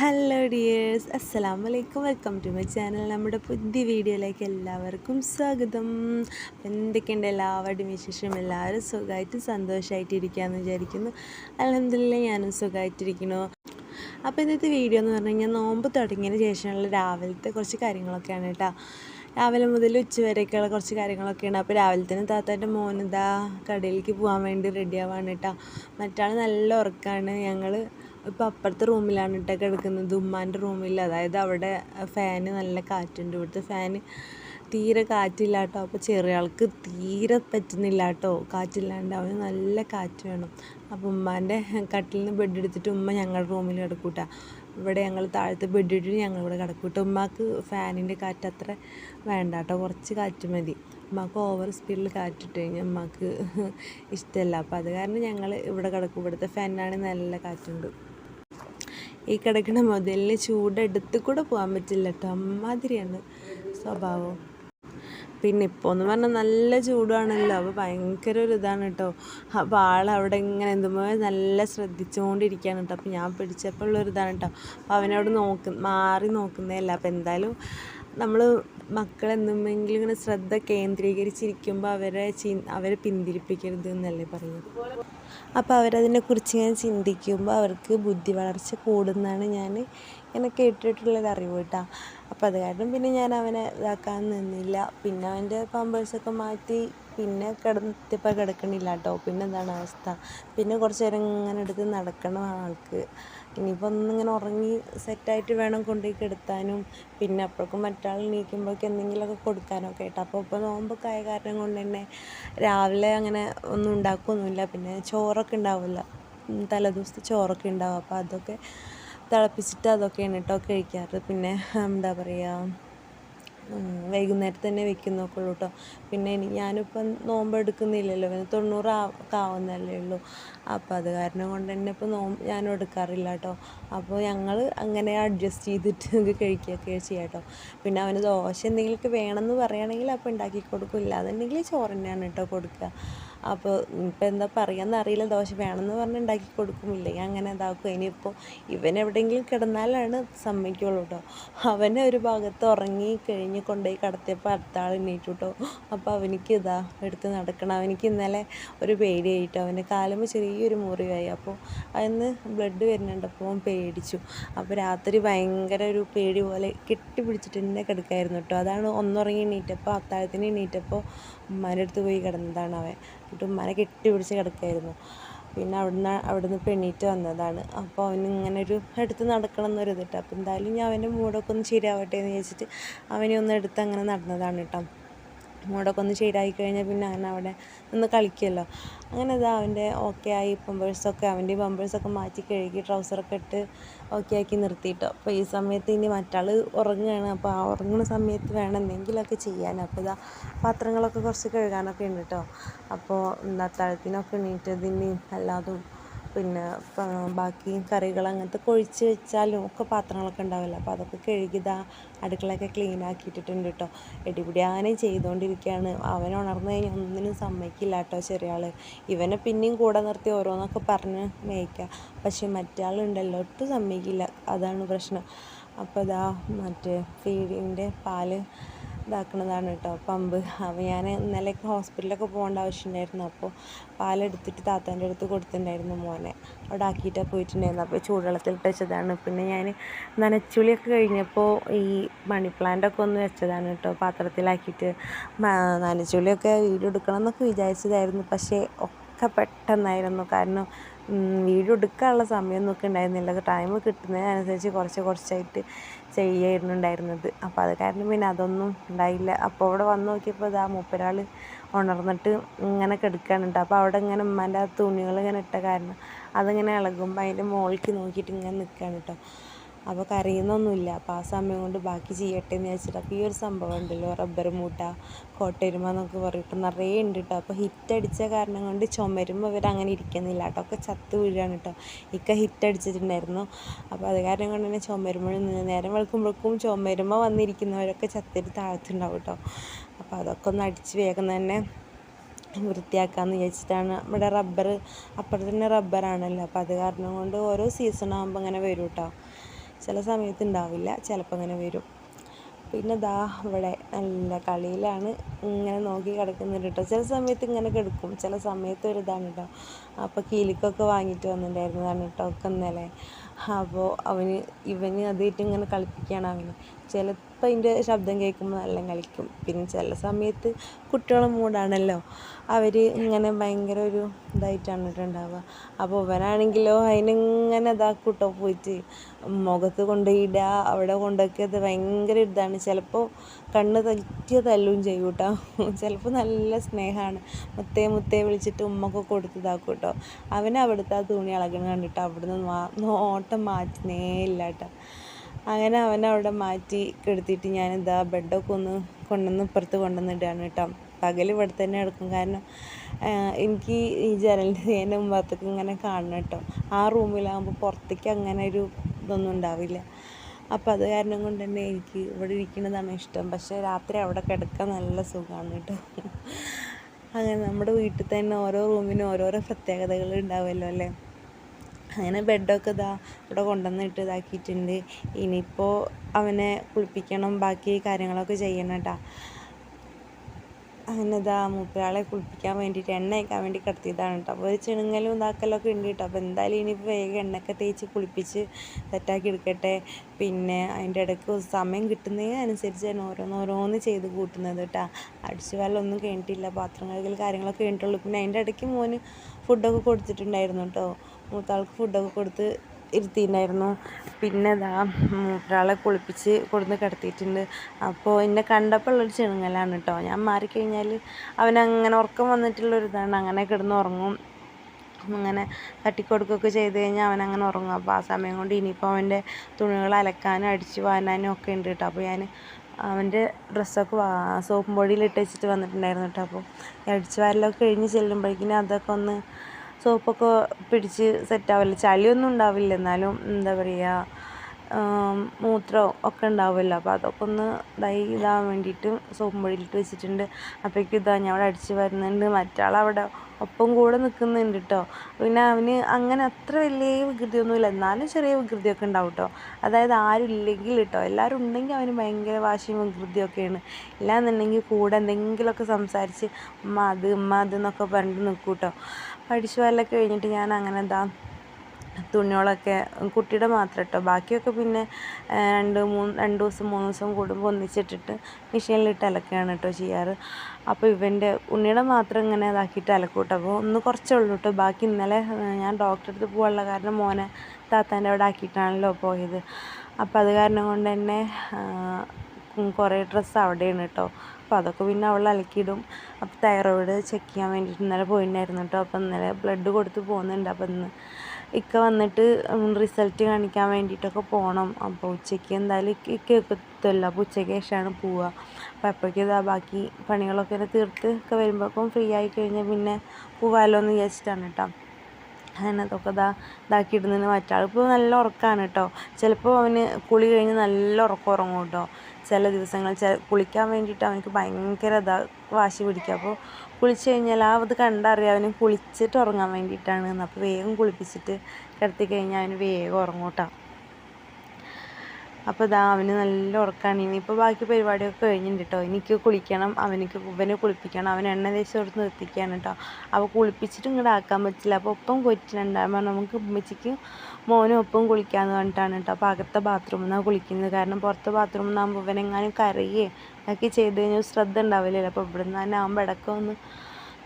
Hello dears അസ്സലാമു അലൈക്കും welcome to my channel നമ്മുടെ പുതിയ വീഡിയോയിലേക്ക് എല്ലാവർക്കും സ്വാഗതം. എന്തൊക്കെയുണ്ട് എല്ലാവരുടെയും വിശേഷം? എല്ലാവരും സുഖമായിട്ട് സന്തോഷമായിട്ട് ഇരിക്കാമെന്ന് വിചാരിക്കുന്നു. അലഹമില്ല ഞാനും സുഖമായിട്ടിരിക്കുന്നു. അപ്പോൾ ഇന്നത്തെ വീഡിയോ എന്ന് പറഞ്ഞു കഴിഞ്ഞാൽ നോമ്പ് തുടങ്ങിയതിന് ശേഷമുള്ള രാവിലത്തെ കുറച്ച് കാര്യങ്ങളൊക്കെയാണ് കേട്ടോ. രാവിലെ മുതൽ ഉച്ച വരെയൊക്കെയുള്ള കുറച്ച് കാര്യങ്ങളൊക്കെയാണ്. അപ്പോൾ രാവിലെ തന്നെ താത്താന്റെ മോനിതാ കടയിലേക്ക് പോകാൻ വേണ്ടി റെഡി ആവാണ് കേട്ടോ. മറ്റാൾ നല്ല ഉറക്കമാണ് ഞങ്ങൾ ഇപ്പോൾ അപ്പുറത്തെ റൂമിലാണ് കേട്ടോ കിടക്കുന്നത്. ഉമ്മാന്റെ റൂമിൽ. അതായത് അവിടെ ഫാന് നല്ല കാറ്റുണ്ട്. ഇവിടുത്തെ ഫാന് തീരെ കാറ്റില്ല കേട്ടോ അപ്പോൾ ചെറിയ ആൾക്ക് തീരെ പറ്റുന്നില്ല കേട്ടോ കാറ്റില്ലാണ്ട് അവന് നല്ല കാറ്റ് വേണം. അപ്പോൾ ഉമ്മാന്റെ കട്ടിൽ നിന്ന് ബെഡ് എടുത്തിട്ട് ഉമ്മ ഞങ്ങളുടെ റൂമിൽ കിടക്കൂട്ട. ഇവിടെ ഞങ്ങൾ താഴത്തെ ബെഡ് ഇട്ടിട്ട് ഞങ്ങൾ ഇവിടെ കിടക്കൂട്ട ഉമ്മാക്ക് ഫാനിന്റെ കാറ്റ് അത്ര വേണ്ട കേട്ടോ കുറച്ച് കാറ്റ് മതി. ഉമ്മാക്ക് ഓവർ സ്പീഡിൽ കാറ്റിട്ട് കഴിഞ്ഞാൽ ഉമ്മാക്ക് ഇഷ്ടമല്ല അപ്പോൾ അത് കാരണം ഞങ്ങൾ ഇവിടെ കിടക്കും. ഇവിടുത്തെ ഫാനാണെങ്കിൽ നല്ല കാറ്റുണ്ട്. ഈ കിടക്കുന്ന മുതലിന് ചൂടെടുത്ത് കൂടെ പോകാൻ പറ്റില്ല. കേട്ടോ അമ്മാതിരിയാണ് സ്വഭാവം. പിന്നെ ഇപ്പോൾ എന്ന് പറഞ്ഞാൽ നല്ല ചൂടാണല്ലോ. അപ്പോൾ ഭയങ്കര ഒരു ഇതാണ് കേട്ടോ അപ്പോൾ ആൾ അവിടെ ഇങ്ങനെ എന്തുമ്പോൾ നല്ല ശ്രദ്ധിച്ചുകൊണ്ടിരിക്കുകയാണ് കേട്ടോ അപ്പോൾ ഞാൻ പിടിച്ചപ്പോൾ ഉള്ളൊരു ഇതാണ് കേട്ടോ അപ്പോൾ അവനോട് നോക്ക് മാറി നോക്കുന്നതല്ല. അപ്പോൾ എന്തായാലും നമ്മൾ മക്കളെന്തുമെങ്കിലും ഇങ്ങനെ ശ്രദ്ധ കേന്ദ്രീകരിച്ചിരിക്കുമ്പോൾ അവരെ ചി അവരെ പിന്തിരിപ്പിക്കരുത് എന്നല്ലേ പറയുന്നത്. അപ്പോൾ അവരതിനെക്കുറിച്ച് ഇങ്ങനെ ചിന്തിക്കുമ്പോൾ അവർക്ക് ബുദ്ധി വളർച്ച കൂടുന്നതാണ് ഞാൻ ഇങ്ങനെ കേട്ടിട്ടുള്ളൊരു അറിവ് കേട്ടോ. അപ്പോൾ അത് കാരണം പിന്നെ ഞാൻ അവനെ ഇതാക്കാൻ നിന്നില്ല. പിന്നെ അവന്റെ പാമ്പേഴ്സൊക്കെ മാറ്റി പിന്നെ കിടത്തിയപ്പോൾ കിടക്കണില്ല കേട്ടോ പിന്നെ എന്താണ് അവസ്ഥ? പിന്നെ കുറച്ച് നേരം ഇങ്ങനെ എടുത്ത് നടക്കണം ആൾക്ക്. ഇനിയിപ്പോൾ ഒന്നിങ്ങനെ ഉറങ്ങി സെറ്റായിട്ട് വേണം കൊണ്ടുപോയി കിടത്താനും. പിന്നെ അപ്പോഴേക്കും മറ്റാൾ നീക്കുമ്പോഴേക്കും എന്തെങ്കിലുമൊക്കെ കൊടുക്കാനൊക്കെ ആയിട്ട്. അപ്പോൾ ഇപ്പോൾ നോമ്പൊക്കെ ആയ കാരണം കൊണ്ട് തന്നെ രാവിലെ അങ്ങനെ ഒന്നും ഉണ്ടാക്കുകയൊന്നുമില്ല പിന്നെ ചോറൊക്കെ ഉണ്ടാവില്ല. തലേദിവസത്തെ ചോറൊക്കെ ഉണ്ടാവും. അപ്പോൾ അതൊക്കെ തിളപ്പിച്ചിട്ട് അതൊക്കെയാണ് കേട്ടോ കഴിക്കാറ്. പിന്നെ എന്താ പറയുക വൈകുന്നേരത്ത് തന്നെ വെക്കുന്നൊക്കെ ഉള്ളൂ കേട്ടോ പിന്നെ ഞാനിപ്പം നോമ്പ് എടുക്കുന്നില്ലല്ലോ പിന്നെ തൊണ്ണൂറ് ആവുന്നല്ലേ ഉള്ളൂ. അപ്പോൾ അത് കാരണം കൊണ്ട് തന്നെ ഇപ്പോൾ നോമ്പ് ഞാൻ എടുക്കാറില്ല കേട്ടോ അപ്പോൾ ഞങ്ങൾ അങ്ങനെ അഡ്ജസ്റ്റ് ചെയ്തിട്ട് കഴിക്കുകയൊക്കെ ചെയ്യാം കേട്ടോ പിന്നെ അവന് ദോശ എന്തെങ്കിലുമൊക്കെ വേണമെന്ന് പറയുകയാണെങ്കിൽ അപ്പോൾ ഉണ്ടാക്കി കൊടുക്കും. ഇല്ലാന്നുണ്ടെങ്കിൽ ചോറ് തന്നെയാണ് കേട്ടോ കൊടുക്കുക. അപ്പോൾ ഇപ്പം എന്താ പറയുക അറിയില്ല. ദോശ വേണമെന്ന് പറഞ്ഞ് ഉണ്ടാക്കി കൊടുക്കും. ഇല്ലെങ്കിൽ അങ്ങനെ ഇതാക്കും. ഇനിയിപ്പോൾ ഇവൻ എവിടെയെങ്കിലും കിടന്നാലാണ് സമ്മതിക്കുള്ളൂ കേട്ടോ അവനെ ഒരു ഭാഗത്ത് ഉറങ്ങി കഴിഞ്ഞ് കൊണ്ടുപോയി കടത്തിയപ്പോൾ അടുത്ത ആൾ എണീറ്റു കേട്ടോ അപ്പോൾ അവനിക്ക് ഇതാ എടുത്ത് നടക്കണം. അവനിക്ക് ഇന്നലെ ഒരു പേടിയായിട്ടോ അവന്റെ കാലുമ്പോൾ ചെറിയൊരു മുറിവായി. അപ്പോൾ അതിന്ന് ബ്ലഡ് വരുന്നുണ്ട്. അപ്പോൾ അവൻ പേടിച്ചു. അപ്പോൾ രാത്രി ഭയങ്കര ഒരു പേടി പോലെ കെട്ടിപ്പിടിച്ചിട്ട് തന്നെ കിടക്കായിരുന്നു കേട്ടോ അതാണ് ഒന്നുറങ്ങി എണീറ്റപ്പോൾ അത്താഴത്തിന് എണീറ്റപ്പോൾ ഉമ്മാന്റെ അടുത്ത് പോയി കിടന്നതാണ് അവൻ. എന്നിട്ട് ഉമ്മാനെ കെട്ടി പിടിച്ച് കിടക്കായിരുന്നു പിന്നെ അവിടുന്ന് അവിടുന്ന് പെണ്ണീറ്റ് വന്നതാണ്. അപ്പോൾ അവന് ഇങ്ങനെ ഒരു എടുത്ത് നടക്കണം എന്നൊരു ഇതിട്ട് അപ്പോൾ എന്തായാലും ഞാൻ അവന്റെ മൂടൊക്കെ ഒന്ന് ശരിയാവട്ടെ എന്ന് വിചാരിച്ചിട്ട് അവനെ ഒന്ന് എടുത്ത് അങ്ങനെ നടന്നതാണ് കേട്ടോ. മൂടൊക്കെ ഒന്ന് ശരിയായി കഴിഞ്ഞാൽ പിന്നെ അങ്ങനെ അവിടെ നിന്ന് കളിക്കുമല്ലോ അങ്ങനെ ഇതാ അവന്റെ ഓക്കെ ആയി. പമ്പേഴ്സൊക്കെ അവന്റെ പമ്പേഴ്സൊക്കെ മാറ്റി കഴുകി ട്രൗസറൊക്കെ ഇട്ട് ഓക്കെ ആക്കി നിർത്തിയിട്ടോ. അപ്പോൾ ഈ സമയത്ത് ഇനി മറ്റാൾ ഉറങ്ങുകയാണ്. അപ്പോൾ ആ ഉറങ്ങുന്ന സമയത്ത് വേണം എന്തെങ്കിലുമൊക്കെ ചെയ്യാൻ. അപ്പോൾ ഇതാ പാത്രങ്ങളൊക്കെ കുറച്ച് കഴുകാനൊക്കെ ഉണ്ട് കേട്ടോ അപ്പോൾ എന്താ തഴത്തിനൊക്കെ എണീറ്റതിന് എല്ലാതും പിന്നെ ബാക്കി കറികൾ അങ്ങനത്തെ കൊഴിച്ച് വെച്ചാലും ഒക്കെ പാത്രങ്ങളൊക്കെ ഉണ്ടാവില്ല? അപ്പോൾ അതൊക്കെ കഴുകിതാ അടുക്കളയൊക്കെ ക്ലീൻ ആക്കിയിട്ടിട്ടുണ്ട് കേട്ടോ എടിപിടിയാനും ചെയ്തുകൊണ്ടിരിക്കുകയാണ്. അവൻ ഉണർന്നു കഴിഞ്ഞാൽ ഒന്നിനും സമ്മതിക്കില്ല കേട്ടോ ചെറിയ ആൾ ഇവനെ പിന്നെയും കൂടെ നിർത്തി ഓരോന്നൊക്കെ പറഞ്ഞ് മേയ്ക്കുക പക്ഷെ മറ്റേ ആളുണ്ടല്ലോ ഒട്ടും സമ്മതിക്കില്ല. അതാണ് പ്രശ്നം. അപ്പോൾ ഇതാ മറ്റേ ഫീഡിന്റെ പാൽ ഇതാക്കുന്നതാണ് കേട്ടോ പമ്പ്. അപ്പോൾ ഞാൻ ഇന്നലെയൊക്കെ ഹോസ്പിറ്റലിലൊക്കെ പോകേണ്ട ആവശ്യമുണ്ടായിരുന്നു അപ്പോൾ പാലെടുത്തിട്ട് താത്താന്റെ അടുത്ത് കൊടുത്തിട്ടുണ്ടായിരുന്നു മോനെ. അവിടെ ആക്കിയിട്ടാണ് പോയിട്ടുണ്ടായിരുന്നു അപ്പോൾ ചൂടുവെള്ളത്തിൽ വെച്ചതാണ്. പിന്നെ ഞാൻ നനച്ചുളിയൊക്കെ കഴിഞ്ഞപ്പോൾ ഈ മണി പ്ലാന്റൊക്കെ ഒന്ന് വെച്ചതാണ് കേട്ടോ പാത്രത്തിലാക്കിയിട്ട് നനച്ചുളിയൊക്കെ വീഡിയോ എടുക്കണം എന്നൊക്കെ വിചാരിച്ചതായിരുന്നു. പക്ഷേ ഒക്കെ പെട്ടെന്നായിരുന്നു. കാരണം വീഡിയോ എടുക്കാനുള്ള സമയമൊന്നും ഉണ്ടായിരുന്നില്ല. ടൈം കിട്ടുന്നതിനനുസരിച്ച് കുറച്ച് കുറച്ചായിട്ട് ചെയ്യായിരുന്നു ഉണ്ടായിരുന്നത്. അപ്പോൾ അത് കാരണം പിന്നെ അതൊന്നും ഉണ്ടായില്ല. അപ്പോൾ അവിടെ വന്ന് നോക്കിയപ്പോൾ ഇതാ മൂപ്പരാൾ ഉണർന്നിട്ട് ഇങ്ങനെ കിടക്കുകയാണ് കേട്ടോ അപ്പോൾ അവിടെ ഇങ്ങനെ ഉമ്മാന്റെ തുണികൾ ഇങ്ങനെ ഇട്ട കാരണം അതിങ്ങനെ ഇളകുമ്പോൾ അതിന്റെ മുകളിലേക്ക് നോക്കിയിട്ട് ഇങ്ങനെ നിൽക്കുകയാണ് കേട്ടോ അപ്പോൾ കരയുന്നൊന്നുമില്ല. അപ്പോൾ ആ സമയം കൊണ്ട് ബാക്കി ചെയ്യട്ടെ എന്ന് വെച്ചിട്ട് അപ്പോൾ ഈ ഒരു സംഭവം ഉണ്ടല്ലോ. റബ്ബർ മൂട്ട കോട്ടരുമ എന്നൊക്കെ പറഞ്ഞിട്ട് നിറയെ ഉണ്ട് കേട്ടോ അപ്പോൾ ഹിറ്റ് അടിച്ച കാരണം കൊണ്ട് ചുമരുമ്പോൾ ഇവർ അങ്ങനെ ഇരിക്കുന്നില്ല. കേട്ടോ ഒക്കെ ചത്ത് വീഴാണ് കേട്ടോ ഇക്ക ഹിറ്റ് അടിച്ചിട്ടുണ്ടായിരുന്നു. അപ്പോൾ അത് കാരണം കൊണ്ട് തന്നെ ചുമരുമ്പോൾ നേരം വെളുക്കുമ്പോഴേക്കും ചുമരുമ വന്നിരിക്കുന്നവരൊക്കെ ചത്തിട്ട് താഴത്തുണ്ടാവും കേട്ടോ അപ്പോൾ അതൊക്കെ ഒന്ന് അടിച്ച് വേഗം തന്നെ വൃത്തിയാക്കാമെന്ന് വിചാരിച്ചിട്ടാണ് ഇവിടെ റബ്ബർ അപ്പുറത്ത് തന്നെ റബ്ബറാണല്ലോ. അപ്പോൾ അത് കാരണം കൊണ്ട് ഓരോ സീസൺ ആകുമ്പോൾ ഇങ്ങനെ വരും കേട്ടോ ചില സമയത്ത് ഉണ്ടാവില്ല ചിലപ്പോൾ അങ്ങനെ വരും. പിന്നെ ദാ ഇവിടെ നല്ല കളിയിലാണ് ഇങ്ങനെ നോക്കി കിടക്കുന്നുണ്ട് കേട്ടോ ചില സമയത്ത് ഇങ്ങനെ കിടക്കും ചില സമയത്ത് ഒരു ഇതാണ് കേട്ടോ അപ്പോൾ കീലിക്കൊക്കെ വാങ്ങിയിട്ട് വന്നിട്ടുണ്ടായിരുന്നതാണ് കേട്ടോ ഒക്കെ ഇന്നലെ. അപ്പോൾ അവന് ഇവന് അതായിട്ട് ഇങ്ങനെ കളിപ്പിക്കുകയാണ് അവന്. ചിലപ്പോൾ അതിന്റെ ശബ്ദം കേൾക്കുമ്പോൾ നല്ല കളിക്കും. പിന്നെ ചില സമയത്ത് കുട്ടികളെ മൂടാണല്ലോ. അവർ ഇങ്ങനെ ഭയങ്കര ഒരു ഇതായിട്ടാണ് ഉണ്ടാവുക. അപ്പോൾ ഇവനാണെങ്കിലോ അതിനിങ്ങനെ ഇതാക്കൂട്ടോ പോയിട്ട്. മുഖത്ത് കൊണ്ടുപോയിടുക അവിടെ കൊണ്ടുവയ്ക്കത് ഭയങ്കര ഇതാണ്. ചിലപ്പോൾ കണ്ണ് തെറ്റിയ തല്ലും ചെയ്യും കേട്ടോ ചിലപ്പോൾ നല്ല സ്നേഹമാണ് മുത്തേ മുത്തേ വിളിച്ചിട്ട് ഉമ്മക്കൊക്കെ കൊടുത്ത് ഇതാക്കും കേട്ടോ അവൻ അവിടുത്തെ ആ തുണി ഇളകണ കണ്ടിട്ട് അവിടുന്ന് നോട്ടം മാറ്റുന്നേ ഇല്ല കേട്ടോ അങ്ങനെ അവനെ അവിടെ മാറ്റി കിടത്തിയിട്ട് ഞാനിതാ ബെഡൊക്കെ ഒന്ന് കൊണ്ടുവന്ന് ഇപ്പുറത്ത് കൊണ്ടുവന്നിട്ടാണ് കേട്ടോ. പകൽ ഇവിടെ തന്നെ കിടക്കും. കാരണം എനിക്ക് ഈ ജനലിന്റെ നേരെ മുമ്പത്തേക്ക് ഇങ്ങനെ കാണണം കേട്ടോ. ആ റൂമിലാകുമ്പോൾ പുറത്തേക്ക് അങ്ങനെ ഒരു ഇതൊന്നും ഉണ്ടാവില്ല. അപ്പോൾ അത് കാരണം കൊണ്ട് തന്നെ എനിക്ക് ഇവിടെ ഇരിക്കുന്നതാണ് ഇഷ്ടം. പക്ഷേ രാത്രി അവിടെ കിടക്കാൻ നല്ല സുഖമാണ് കേട്ടോ. അങ്ങനെ നമ്മുടെ വീട്ടിൽ തന്നെ ഓരോ റൂമിനും ഓരോരോ പ്രത്യേകതകൾ ഉണ്ടാവുമല്ലോ അല്ലേ? അങ്ങനെ ബെഡൊക്കെ ഇതാ ഇവിടെ കൊണ്ടുവന്നിട്ട് ഇതാക്കിയിട്ടുണ്ട്. ഇനിയിപ്പോൾ അവനെ കുളിപ്പിക്കണം ബാക്കി കാര്യങ്ങളൊക്കെ ചെയ്യണം കേട്ടോ അങ്ങനെ ഇതാ മൂപ്പരാളെ കുളിപ്പിക്കാൻ വേണ്ടിയിട്ട് എണ്ണ തേക്കാൻ വേണ്ടി കിടത്തിയതാണ് കേട്ടോ അപ്പോൾ ഒരു ചിണുങ്ങലും ഇതാക്കലൊക്കെ ഉണ്ട് കേട്ടോ അപ്പോൾ എന്തായാലും ഇനിയിപ്പോൾ വേഗം എണ്ണയൊക്കെ തേച്ച് കുളിപ്പിച്ച് സെറ്റാക്കി എടുക്കട്ടെ. പിന്നെ അതിന്റെ ഇടയ്ക്ക് സമയം കിട്ടുന്നതിനനുസരിച്ച് തന്നെ ഓരോന്നോരോന്ന് ചെയ്ത് കൂട്ടുന്നത് കേട്ടോ അടിച്ചു വെള്ളമൊന്നും കഴിഞ്ഞിട്ടില്ല. പാത്രം കഴുകൽ കാര്യങ്ങളൊക്കെ കഴിഞ്ഞിട്ടുള്ളൂ. പിന്നെ അതിന്റെ ഇടയ്ക്ക് മോന് ഫുഡൊക്കെ കൊടുത്തിട്ടുണ്ടായിരുന്നു കേട്ടോ മൂത്താൾക്ക് ഫുഡൊക്കെ കൊടുത്ത് ഇരുത്തിയിട്ടുണ്ടായിരുന്നു. പിന്നെ ഇതാ ഒരാളെ കുളിപ്പിച്ച് കൊടുന്ന് കിടത്തിയിട്ടുണ്ട്. അപ്പോൾ എന്നെ കണ്ടപ്പോൾ ഉള്ളൊരു ചിണുങ്ങലാണ് കേട്ടോ ഞാൻ മാറിക്കഴിഞ്ഞാൽ അവനങ്ങനെ ഉറക്കം വന്നിട്ടുള്ളൊരു ഇതാണ് അങ്ങനെ കിടന്ന് ഉറങ്ങും. അങ്ങനെ തട്ടിക്കൊടുക്കുകയൊക്കെ ചെയ്ത് കഴിഞ്ഞാൽ അവനങ്ങനെ ഉറങ്ങും. അപ്പോൾ ആ സമയം കൊണ്ട് ഇനിയിപ്പോൾ അവന്റെ തുണികൾ അലക്കാനും അടിച്ച് വാങ്ങാനും ഒക്കെ ഉണ്ട് കേട്ടോ അപ്പോൾ ഞാൻ അവന്റെ ഡ്രസ്സൊക്കെ വാ സോപ്പും പൊടിയിൽ ഇട്ട് വെച്ചിട്ട് വന്നിട്ടുണ്ടായിരുന്നു കേട്ടോ അപ്പോൾ അടിച്ച് വാരലൊക്കെ കഴിഞ്ഞ് ചെല്ലുമ്പോഴേക്കിനും അതൊക്കെ ഒന്ന് സോപ്പൊക്കെ പിടിച്ച് സെറ്റാവില്ല. ചളിയൊന്നും ഉണ്ടാവില്ല. എന്നാലും എന്താ പറയുക മൂത്രം ഒക്കെ ഉണ്ടാവുമല്ലോ. അപ്പോൾ അതൊക്കെ ഒന്ന് ഇതായി ഇതാകാൻ വേണ്ടിയിട്ട് സോപ്പും പൊടിയിലിട്ട് വെച്ചിട്ടുണ്ട്. അപ്പോഴേക്കും ഇതാ ഞാൻ അവിടെ അടിച്ച് വരുന്നുണ്ട്. മറ്റാളവിടെ ഒപ്പം കൂടെ നിൽക്കുന്നുണ്ട് കേട്ടോ പിന്നെ അവന് അങ്ങനെ അത്ര വലിയ വികൃതിയൊന്നുമില്ല. എന്നാലും ചെറിയ വികൃതിയൊക്കെ ഉണ്ടാവും കേട്ടോ അതായത് ആരും ഇല്ലെങ്കിൽ കേട്ടോ എല്ലാവരും ഉണ്ടെങ്കിൽ അവന് ഭയങ്കര വാശിയും വികൃതിയൊക്കെയാണ്. ഇല്ലാന്നുണ്ടെങ്കിൽ കൂടെ എന്തെങ്കിലുമൊക്കെ സംസാരിച്ച് ഉമ്മ അത് ഉമ്മ അത് എന്നൊക്കെ പറഞ്ഞിട്ട് നിൽക്കും കേട്ടോ പഠിച്ചു വരലൊക്കെ കഴിഞ്ഞിട്ട് ഞാൻ അങ്ങനെ എന്താ തുണികളൊക്കെ കുട്ടിയുടെ മാത്രം കേട്ടോ ബാക്കിയൊക്കെ പിന്നെ രണ്ട് മൂന്ന് രണ്ട് ദിവസം മൂന്ന് ദിവസം കൂടുമ്പോൾ ഒന്നിച്ചിട്ടിട്ട് മെഷീനിലിട്ട് അലക്കുകയാണ് കേട്ടോ ചെയ്യാറ്. അപ്പോൾ ഇവന്റെ ഉണ്ണിയുടെ മാത്രം ഇങ്ങനെ ഇതാക്കിയിട്ട് അലക്കൂട്ടോ. കേട്ടോ അപ്പോൾ ഒന്ന് കുറച്ചേ ഉള്ളൂ കേട്ടോ ബാക്കി ഇന്നലെ ഞാൻ ഡോക്ടറെ അടുത്ത് പോകാനുള്ള കാരണം മോനെ താത്താന്റെ അവിടെ ആക്കിയിട്ടാണല്ലോ പോയത്. അപ്പോൾ അത് കാരണം കൊണ്ട് തന്നെ കുറേ ഡ്രസ്സ് അവിടെയാണ് കേട്ടോ അപ്പോൾ അതൊക്കെ പിന്നെ അവൾ അലക്കിയിടും. അപ്പോൾ തൈറോയിഡ് ചെക്ക് ചെയ്യാൻ വേണ്ടിയിട്ട് ഇന്നലെ പോയിട്ടുണ്ടായിരുന്നു കേട്ടോ. അപ്പോൾ ഇന്നലെ ബ്ലഡ് കൊടുത്ത് പോകുന്നുണ്ട്. അപ്പോൾ ഇന്ന് ഇക്ക വന്നിട്ട് റിസൾട്ട് കാണിക്കാൻ വേണ്ടിയിട്ടൊക്കെ പോകണം. അപ്പോൾ ഉച്ചയ്ക്ക് എന്തായാലും ഇക്ക എത്തുമല്ലോ. അപ്പോൾ ഉച്ചയ്ക്ക് ശേഷമാണ് പോവുക. അപ്പോൾ അപ്പോഴേക്കും ഇതാ ബാക്കി പണികളൊക്കെ തീർത്ത് ഒക്കെ വരുമ്പോഴേക്കും ഫ്രീ ആയി കഴിഞ്ഞാൽ പിന്നെ പോവാമല്ലോ എന്ന് വിചാരിച്ചിട്ടാണ് കേട്ടോ. അങ്ങനെ അതൊക്കെ ഇതാ ഇതാക്കി ഇടുന്നതിന് മറ്റാൾ ഇപ്പോൾ നല്ല ഉറക്കമാണ് കേട്ടോ ചിലപ്പോൾ അവന് കുളി കഴിഞ്ഞ് നല്ല ഉറക്കം ഉറങ്ങും കേട്ടോ ചില ദിവസങ്ങൾ ചെ കുളിക്കാൻ വേണ്ടിയിട്ട് അവനക്ക് ഭയങ്കര ഇതാ വാശി പിടിക്കുക അപ്പോൾ കുളിച്ച് കഴിഞ്ഞാൽ ആ അത് കണ്ടറിയാം അവന് കുളിച്ചിട്ട് ഉറങ്ങാൻ വേണ്ടിയിട്ടാണ്. അപ്പോൾ വേഗം കുളിപ്പിച്ചിട്ട് കിടത്തി കഴിഞ്ഞാൽ അവന് വേഗം ഉറങ്ങും കേട്ടോ അപ്പോൾ ഇതാ അവന് നല്ല ഉറക്കമാണ് ഇനിയിപ്പോൾ ബാക്കി പരിപാടിയൊക്കെ കഴിഞ്ഞിട്ടുണ്ട് കേട്ടോ എനിക്ക് കുളിക്കണം അവനക്ക് ഇവനെ കുളിപ്പിക്കണം അവൻ എണ്ണ തേച്ച് കൊടുത്ത് നിർത്തിക്കുകയാണ് കേട്ടോ അപ്പോൾ കുളിപ്പിച്ചിട്ട് ഇങ്ങോട്ട് ആക്കാൻ പറ്റില്ല. അപ്പോൾ ഒപ്പം കൊറ്റിലുണ്ടാകുമ്പോൾ നമുക്ക് ഉമ്മച്ചിക്ക് മോനും ഒപ്പം കുളിക്കാമെന്ന് പറഞ്ഞിട്ടാണ് കേട്ടോ അപ്പോൾ അകത്തെ ബാത്റൂമിൽ നിന്നാണ് കുളിക്കുന്നത്. കാരണം പുറത്തെ ബാത്റൂമിൽ നിന്നാകുമ്പോൾ ഇവനെങ്ങാനും കരയേ. ഒക്കെ ചെയ്ത് കഴിഞ്ഞാൽ ശ്രദ്ധ ഉണ്ടാവില്ലല്ലോ. അപ്പോൾ ഇവിടെ നിന്ന് തന്നെ ആകുമ്പോൾ ഒന്ന്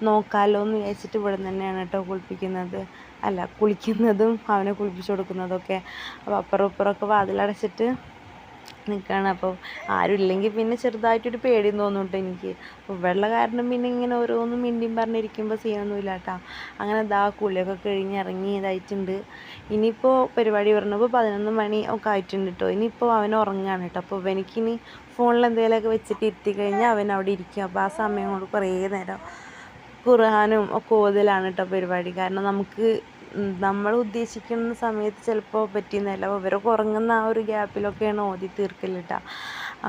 നോക്കാമല്ലോ എന്ന് വിചാരിച്ചിട്ട് ഇവിടെ നിന്ന് തന്നെയാണ് കേട്ടോ കുളിപ്പിക്കുന്നത്. അല്ല കുളിക്കുന്നതും അവനെ കുളിപ്പിച്ച് കൊടുക്കുന്നതൊക്കെ. അപ്പോൾ അപ്പുറം ഇപ്പുറമൊക്കെ വാതിലടച്ചിട്ട് നിൽക്കുകയാണ് അപ്പോൾ ആരും ഇല്ലെങ്കിൽ പിന്നെ ചെറുതായിട്ടൊരു പേടിയും തോന്നുന്നുണ്ട് എനിക്ക്. അപ്പോൾ വെള്ള കാരണം പിന്നെ ഇങ്ങനെ ഓരോന്നും മിണ്ടിയും പറഞ്ഞിരിക്കുമ്പോൾ സീനൊന്നുമില്ല കേട്ടോ. അങ്ങനെ ദാ കുളിയൊക്കെ കഴിഞ്ഞ് ഇറങ്ങി ഇതായിട്ടുണ്ട്. ഇനിയിപ്പോൾ പരിപാടി പറഞ്ഞപ്പോൾ പതിനൊന്ന് മണി ഒക്കെ ആയിട്ടുണ്ട് കേട്ടോ. ഇനിയിപ്പോൾ അവൻ ഉറങ്ങുകയാണ് കേട്ടോ. അപ്പോൾ എനിക്കിനി ഫോണിൽ എന്തെങ്കിലുമൊക്കെ വെച്ചിട്ട് ഇരുത്തി കഴിഞ്ഞാൽ അവൻ അവിടെ ഇരിക്കും. അപ്പോൾ ആ സമയം കൊണ്ട് കുറേ നേരം ഖുർആാനും ഒക്കെ ഓതലാണ് കേട്ടോ പരിപാടി. കാരണം നമുക്ക് നമ്മൾ ഉദ്ദേശിക്കുന്ന സമയത്ത് ചിലപ്പോൾ പറ്റിയെന്നല്ല അപ്പോൾ ഇവരൊക്കെ ഉറങ്ങുന്ന ആ ഒരു ഗ്യാപ്പിലൊക്കെയാണ് ഓതി തീർക്കൽ കേട്ടോ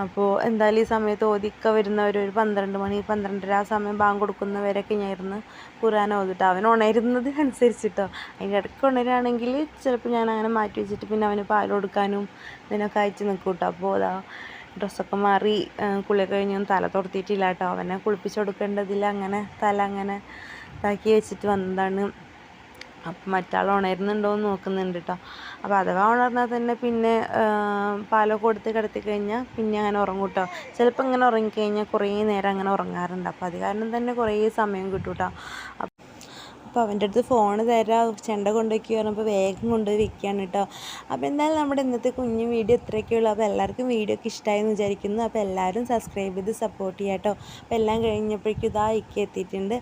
അപ്പോൾ എന്തായാലും ഈ സമയത്ത് ഓതിക്ക വരുന്നവർ ഒരു പന്ത്രണ്ട് മണി പന്ത്രണ്ടര ആ സമയം ബാങ്ക് കൊടുക്കുന്നവരൊക്കെ ഞാൻ ഇരുന്ന് ഖുർആൻ ഓതിട്ടോ അവൻ ഉണരുന്നത് അനുസരിച്ചിട്ടോ. അതിന്റെ ഇടയ്ക്ക് ഉണരുകയാണെങ്കിൽ ചിലപ്പോൾ ഞാൻ അങ്ങനെ മാറ്റി വെച്ചിട്ട് പിന്നെ അവന് പാൽ കൊടുക്കാനും ഇതിനൊക്കെ അയച്ച് നിൽക്കും കേട്ടോ അപ്പോൾ അതാ ഡ്രസ്സൊക്കെ മാറി കുളി കഴിഞ്ഞൊന്നും തല തുറത്തിയിട്ടില്ല കേട്ടോ. അവനെ കുളിപ്പിച്ച് കൊടുക്കേണ്ടതിൽ അങ്ങനെ തല അങ്ങനെ ഇതാക്കി വെച്ചിട്ട് വന്നതാണ്. അപ്പം മറ്റാൾ ഉണരുന്നുണ്ടോ എന്ന് നോക്കുന്നുണ്ട് കേട്ടോ. അപ്പോൾ അഥവാ ഉണർന്നാൽ തന്നെ പിന്നെ പാലൊക്കെ കൊടുത്ത് കിടത്തി കഴിഞ്ഞാൽ പിന്നെ അങ്ങനെ ഉറങ്ങും കേട്ടോ. ചിലപ്പോൾ ഇങ്ങനെ ഉറങ്ങിക്കഴിഞ്ഞാൽ കുറേ നേരം അങ്ങനെ ഉറങ്ങാറുണ്ട്. അപ്പോൾ അത് കാരണം തന്നെ കുറേ സമയം കിട്ടും കേട്ടോ അപ്പോൾ അവന്റെ അടുത്ത് ഫോൺ തരാം ചെണ്ട കൊണ്ടുവയ്ക്കുക പറഞ്ഞപ്പോൾ വേഗം കൊണ്ടുപോയി വെക്കുകയാണ് കേട്ടോ അപ്പോൾ എന്തായാലും നമ്മുടെ ഇന്നത്തെ കുഞ്ഞു വീഡിയോ ഇത്രയൊക്കെയുള്ളൂ. അപ്പോൾ എല്ലാവർക്കും വീഡിയോ ഒക്കെ ഇഷ്ടമായെന്ന് വിചാരിക്കുന്നു. അപ്പോൾ എല്ലാവരും സബ്സ്ക്രൈബ് ചെയ്ത് സപ്പോർട്ട് ചെയ്യാം കേട്ടോ അപ്പോൾ എല്ലാം കഴിഞ്ഞപ്പോഴേക്കും ഇതാ ഇക്ക് എത്തിയിട്ടുണ്ട്.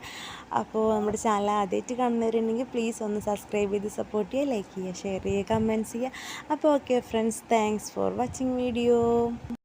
അപ്പോൾ നമ്മുടെ ചാനൽ ആദ്യമായിട്ട് കാണുന്നവരുണ്ടെങ്കിൽ പ്ലീസ് ഒന്ന് സബ്സ്ക്രൈബ് ചെയ്ത് സപ്പോർട്ട് ചെയ്യുക ലൈക്ക് ചെയ്യുക ഷെയർ ചെയ്യുക കമന്റ്സ് ചെയ്യുക അപ്പോൾ okay friends thanks for watching video